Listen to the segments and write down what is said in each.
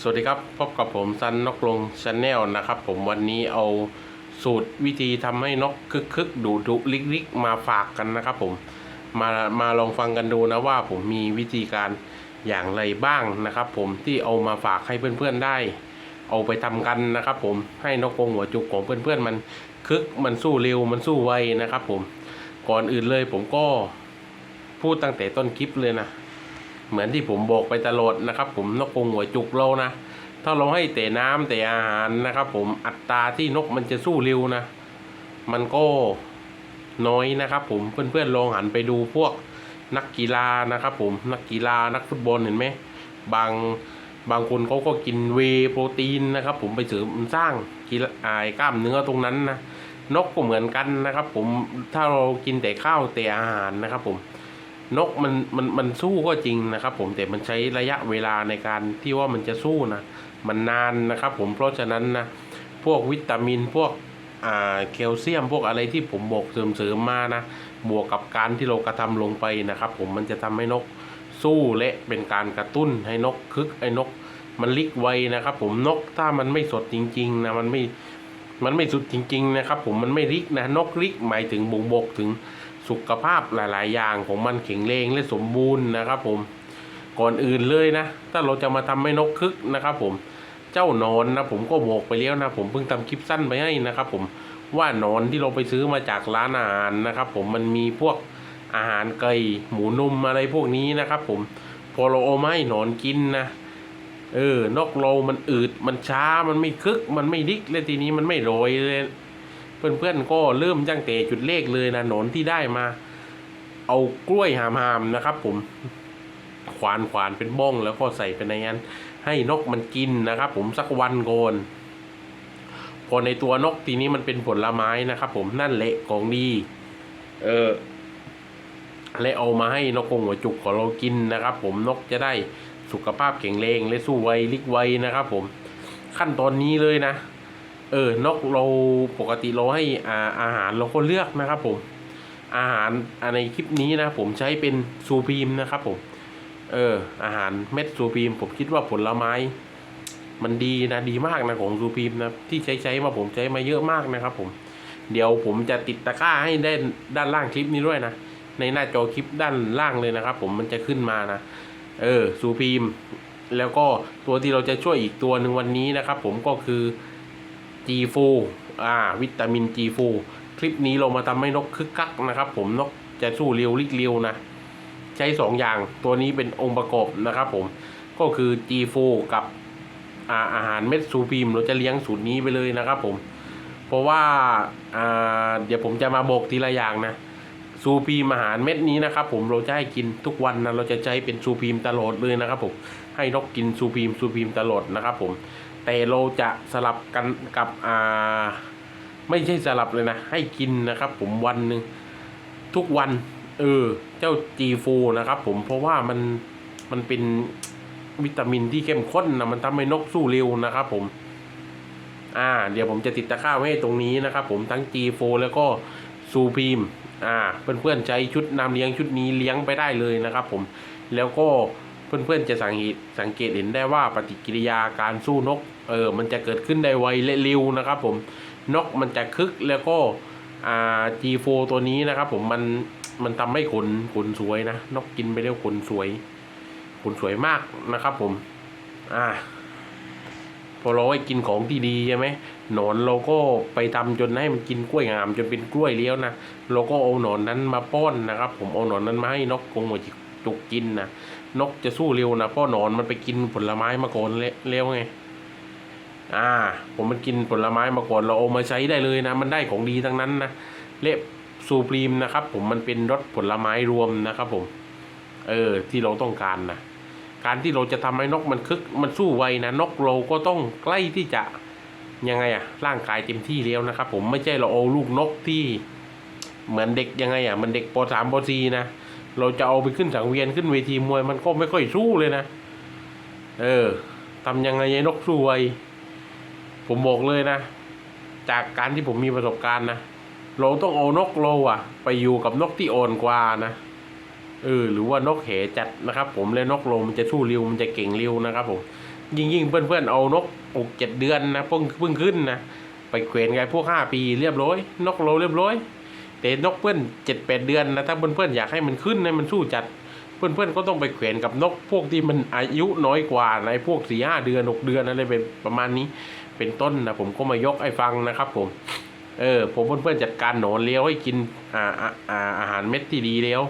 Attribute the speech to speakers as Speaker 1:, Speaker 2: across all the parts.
Speaker 1: สวัสดีครับ พบกับผมซันนกลงชาแนลนะครับผมวันนี้เอาสูตรวิธีทำให้นกคึกคึกดุดุลิกลิกมาฝากกันนะครับผมมามาลองฟังกันดูนะว่าผมมีวิธีการอย่างไรบ้างนะครับ ผมที่เอามาฝากให้เพื่อนๆได้ เอาไปทำกันนะครับ ผมให้นกกงหัวจุกของเพื่อนๆมันคึกมันสู้เร็วมันสู้ไวนะครับ ผมก่อนอื่นเลยผมก็พูดตั้งแต่ต้นคลิปเลยนะ เหมือนที่ผมบอกไปตลอดนะครับผมนกกรงหัวจุกเรานะ ถ้าเราให้แต่น้ำแต่อาหารนะครับผมอัตราที่นกมันจะสู้เร็วนะ มันก็น้อยนะครับผมเพื่อนๆลองหันไปดูพวกนักกีฬานะครับผมนักกีฬานักฟุตบอลเห็นไหมบางบางคนเขาก็กินเวโปรตีนนะครับ ผมไปเสริมสร้างกีฬาอ่ากล้ามเนื้อตรงนั้นนะนกก็เหมือนกันนะครับ ผมถ้าเรากินแต่ข้าวแต่อาหารนะครับ ผม นกมันมันมันสู้ก็จริงนะครับ ผมแต่มันใช้ระยะเวลาในการที่ว่ามันจะสู้นะมันนานนะครับ ผมเพราะฉะนั้นนะพวกวิตามินพวกอ่าแคลเซียมพวกอะไรที่ผมบอกเสริมๆมานะบวกกับการที่เรากระทำลงไปนะครับ ผมมันจะทำให้นกสู้และเป็นการกระตุ้นให้นกคึกไอ้นก มันลิกไวนะครับ ผมนกถ้ามันไม่สดจริงๆนะมันไม่มันไม่สุดจริง ๆ นะครับ ผมมันไม่ลิกนะนกลิกหมายถึงบ่งบอกถึง สุขภาพหลาย ๆ อย่างของมันแข็งแรงและสมบูรณ์นะครับ ผมก่อนอื่นเลยนะ ถ้าเราจะมาทำให้นกคึกนะครับ ผมเจ้านอนนะผมก็บอกไปแล้วนะผมเพิ่งทำคลิปสั้นไปให้นะครับ ผมว่านอนที่เราไปซื้อมาจากร้านอาหารนะครับ ผมมันมีพวกอาหารไก่หมูนุ่มอะไรพวกนี้นะครับ ผมพอเราเอาไม้หนอนกินนะเออนกเรามันอืดมันช้ามันไม่คึก มันไม่ดิกเลยทีนี้มันไม่โรยเลย เพื่อนๆก็เริ่มตั้งแต่จุดเลขเลยนะหนอนที่ได้มา เอากล้วยหามๆนะครับ ผมขวานขวานเป็นบ้องแล้วก็ใส่ไปในนั้น ให้นกมันกินนะครับ ผมสักวันโกนพอในตัวนกทีนี้มันเป็นผลไม้นะครับ ผมนั่นแหละของดีเออและเอามาให้นกกงหัวจุกของเรากินนะครับ ผมนกจะได้สุขภาพแข็งแรงและสู้ไวลิกไวนะครับ ผมขั้นตอนนี้เลยนะ เออนกเราปกติเราให้อาอาหารเราก็เลือกนะครับผมอาหารในคลิปนี้นะผมใช้เป็นซูพีมนะครับผมเอออาหารเม็ดซูพีมผมคิดว่าผลไม้ มันดีนะดีมากนะของซูพีมนะที่ใช้ใช้มาผมใช้มาเยอะมากนะครับผมเดี๋ยวผมจะติดตะกร้าให้ได้ด้านล่างคลิปนี้ด้วยนะ ในหน้าจอคลิปด้านล่างเลยนะครับ ผมมันจะขึ้นมานะเออซูพีมแล้วก็ตัวที่เราจะช่วยอีกตัวหนึ่งวันนี้นะครับ ผมก็คือ G4 อ่า วิตามิน G4 คลิปนี้เรามาทำให้นกคึกคักนะครับ ผมนกจะสู้เร็วลิกเร็วนะ ใช้สองอย่างตัวนี้เป็นองค์ประกอบนะครับผมก็คือ G4 กับอาอาหารเม็ดซูพีมเราจะเลี้ยงสูตรนี้ไปเลยนะครับผม เพราะว่าอ่าเดี๋ยวผมจะมาบอกทีละอย่างนะซูพีมอาหารเม็ดนี้นะครับผมเราจะให้กินทุกวันนะเราจะใช้เป็นซูพีมตลอดเลยนะครับผม ให้นกกินซูพีมซูพีมตลอดนะครับผมแต่เราจะสลับกันกับอ่าไม่ใช่สลับเลยนะ ให้กินนะครับ ผมวันหนึ่งทุกวันเออเจ้า G4 นะครับ ผมเพราะว่ามันมันเป็นวิตามินที่เข้มข้นนะมันทำให้นกสู้เร็วนะครับผมอ่า เดี๋ยวผมจะติดตะกร้าไว้ให้ตรงนี้นะครับ ผมทั้ง G4 แล้วก็ซูพีมอ่าเพื่อนๆใช้ชุดน้ำเลี้ยงชุดนี้เลี้ยงไปได้เลยนะครับ ผมแล้วก็ เพื่อนๆจะสังเกตสังเกตเห็นได้ว่าปฏิกิริยาการสู้นกเออมันจะเกิดขึ้นได้ไวและเร็วนะครับผมนกมันจะคึกแล้วก็อ่า G4 ตัวนี้นะครับผมมันมันทำให้ขนขนสวยนะนกกินไปแล้วขนสวยขนสวยมากนะครับผม อ่า พอเราให้กินของที่ดีใช่ไหมหนอนเราก็ไปทำจนให้มันกินกล้วยงาม จนเป็นกล้วยเลี้ยวนะเราก็เอาหนอนนั้นมาป้อนนะครับ ผมเอาหนอนนั้นมาให้นกกงหัวจุกกินนะ นกจะสู้เร็วนะเพราะหนอนมันไปกินผลไม้มาก่อนเร็วไง อ่า ผมมันกินผลไม้มาก่อนเราเอามาใช้ได้เลยนะ มันได้ของดีทั้งนั้นนะเละซูพรีมนะครับ ผมมันเป็นรสผลไม้รวมนะครับผม เออ ที่เราต้องการนะการที่เราจะทำให้นกมันคึกมันสู้ไวนะนกเราก็ต้องใกล้ที่จะยังไงอะร่างกายเต็มที่แล้วนะครับ ผมไม่ใช่เราเอาลูกนกที่ เหมือนเด็กยังไงอะมันเด็กปสามปสี่นะ เราจะเอาไปขึ้นสังเวียนขึ้นเวทีมวยมันก็ไม่ค่อยสู้เลยนะ เออทำยังไงให้นกสู้ไวผมบอกเลยนะ จากการที่ผมมีประสบการณ์นะเราต้องเอานกเราอะไปอยู่กับนกที่อ่อนกว่านะเออหรือว่านกเหจัดนะครับ ผมและนกโลมันจะสู้เร็วมันจะเก่งเร็วนะครับผมยิ่งยิ่งเพื่อนๆเอานกหกเจ็ดเดือนนะเพิ่งเพิ่งขึ้นนะไปเขวนไงพวกห้าปีเรียบร้อย นกโลเรียบร้อย แต่นกเพื่อนเจ็ดแปดเดือนนะถ้าเพื่อนๆอยากให้มันขึ้นให้มันสู้จัด เพื่อนๆก็ต้องไปเขวนกับนกพวกที่มันอายุน้อยกว่าในพวกสี่ห้าเดือนหกเดือนอะไรเป็นประมาณนี้ เป็นต้นนะผมก็มายกให้ฟังนะครับผมเออผมเพื่อนๆจัดการหนอนเลี้ยวให้กินอ่าอ่าอาหารเม็ดที่ดีแล้ว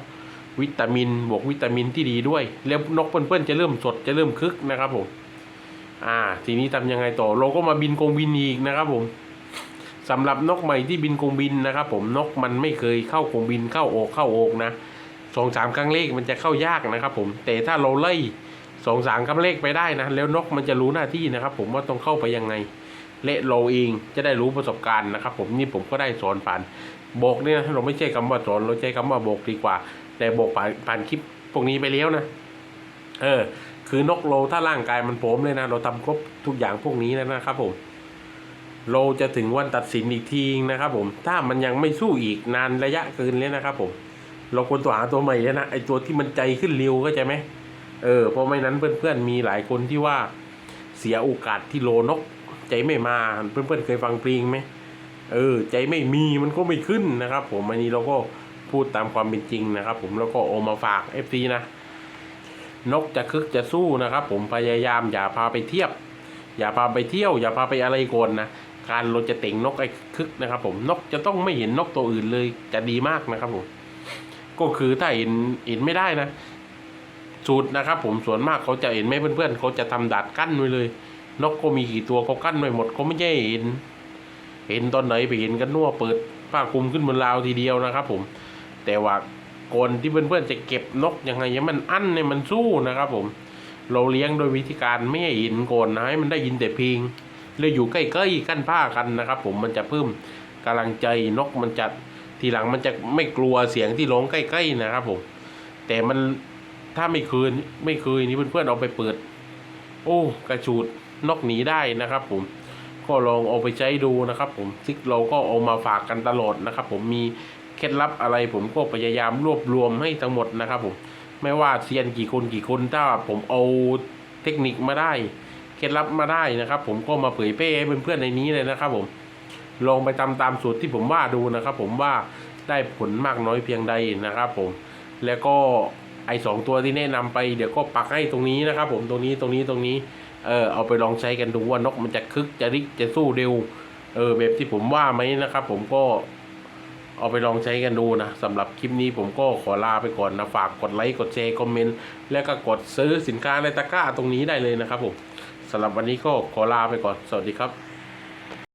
Speaker 1: วิตามินบวกวิตามินที่ดีด้วย แล้วนกเพื่อนๆจะเริ่มสดจะเริ่มคึกนะครับผม อ่า ทีนี้ทำยังไงต่อเราก็มาบินกงบินอีกนะครับผม สำหรับนกใหม่ที่บินกงบินนะครับผมนกมันไม่เคยเข้ากงบินเข้าอกเข้าอกนะสองสามครั้งเลขมันจะเข้ายากนะครับผมแต่ถ้าเราไล่สองสามครั้งเลขไปได้นะแล้วนกมันจะรู้หน้าที่นะครับ ผมว่าต้องเข้าไปยังไงและเราเองจะได้รู้ประสบการณ์นะครับ ผมนี่ผมก็ได้สอนผ่านบอกเนี่ยนะเราไม่ใช่คำว่าสอนเราใช้คำว่าบอกดีกว่า แต่บอกผ่านผ่านคลิปพวกนี้ไปแล้วนะ เออ คือนกโลถ้าร่างกายมันพร้อมเลยนะ เราทำครบทุกอย่างพวกนี้แล้วนะครับผม เราจะถึงวันตัดสินอีกทีนะครับผม ถ้ามันยังไม่สู้อีกนานระยะเกินเลยนะครับผม เราควรตัวหาตัวใหม่แล้วนะไอตัวที่มันใจขึ้นเร็วก็ใจไหมเออเพราะไม่นั้นเพื่อนๆมีหลายคนที่ว่าเสียโอกาสที่โลนก ใจไม่มาเพื่อนๆเคยฟังเพลงไหมเออ ใจไม่มีมันก็ไม่ขึ้นนะครับ ผมอันนี้เราก็พูดตามความเป็นจริงนะครับ ผมแล้วก็โอมาฝาก FC นะ นกจะคึกจะสู้นะครับ ผมพยายามอย่าพาไปเทียบ อย่าพาไปเที่ยว อย่าพาไปอะไรก่อนนะ การเราจะเต่งนกไอ้คึกนะครับ ผมนกจะต้องไม่เห็นนกตัวอื่นเลยจะดีมากนะครับผมก็คือถ้าเห็นเห็นไม่ได้นะสูตรนะครับ ผมส่วนมากเขาจะเห็นไหมเพื่อนๆเขาจะทำดัดกั้นไว้เลย นกก็มีกี่ตัวเขากั้นไว้หมดเขาไม่ใช่เห็น เห็นตอนไหนไปเห็นกันนัวเปิดผ้าคลุมขึ้นบนราวทีเดียวนะครับ ผม แต่ว่าก่อนที่เพื่อนๆจะเก็บนกยังไงให้มันอั้นในมันสู้นะครับ ผม เราเลี้ยงโดยวิธีการไม่ให้เห็นก่อนนะให้มันได้ยินแต่เพลง เลยอยู่ใกล้ๆกั้นผ้ากันนะครับ ผมมันจะเพิ่มกำลังใจนกมันจะทีหลังมันจะไม่กลัวเสียงที่ร้องใกล้ ๆนะครับ ผม แต่มันถ้าไม่คืนไม่คยนี่เพื่อนๆเอาไปเปิด โอ้กระชูดนกหนีได้นะครับ ผมก็ลองเอาไปใช้ดูนะครับ ผมซิกเราก็เอามาฝากกันตลอดนะครับ ผมมีเคล็ดลับอะไร ผมก็พยายามรวบรวมให้ทั้งหมดนะครับ ผมไม่ว่าเซียนกี่คนกี่คนถ้าผมเอาเทคนิคมาได้ เคล็ดลับมาได้นะครับ ผมก็มาเผยแพร่ให้เพื่อนๆในนี้เลยนะครับ ผมลองไปทำตามสูตรที่ผมว่าดูนะครับ ผมว่าได้ผลมากน้อยเพียงใดนะครับ ผมแล้วก็ไอสองตัวที่แนะนำไปเดี๋ยวก็ปักให้ตรงนี้นะครับ ผมตรงนี้ตรงนี้ตรงนี้เออเอาไปลองใช้กันดูว่านกมันจะคึกจะริกจะสู้เร็วเออแบบที่ผมว่าไหมนะครับ ผมก็เอาไปลองใช้กันดูนะสำหรับคลิปนี้ผมก็ขอลาไปก่อนนะฝากกดไลค์กดแชร์คอมเมนต์แล้วก็กดซื้อสินค้าในตะกร้าตรงนี้ได้เลยนะครับผม สำหรับวันนี้ก็ขอลาไปก่อน สวัสดีครับ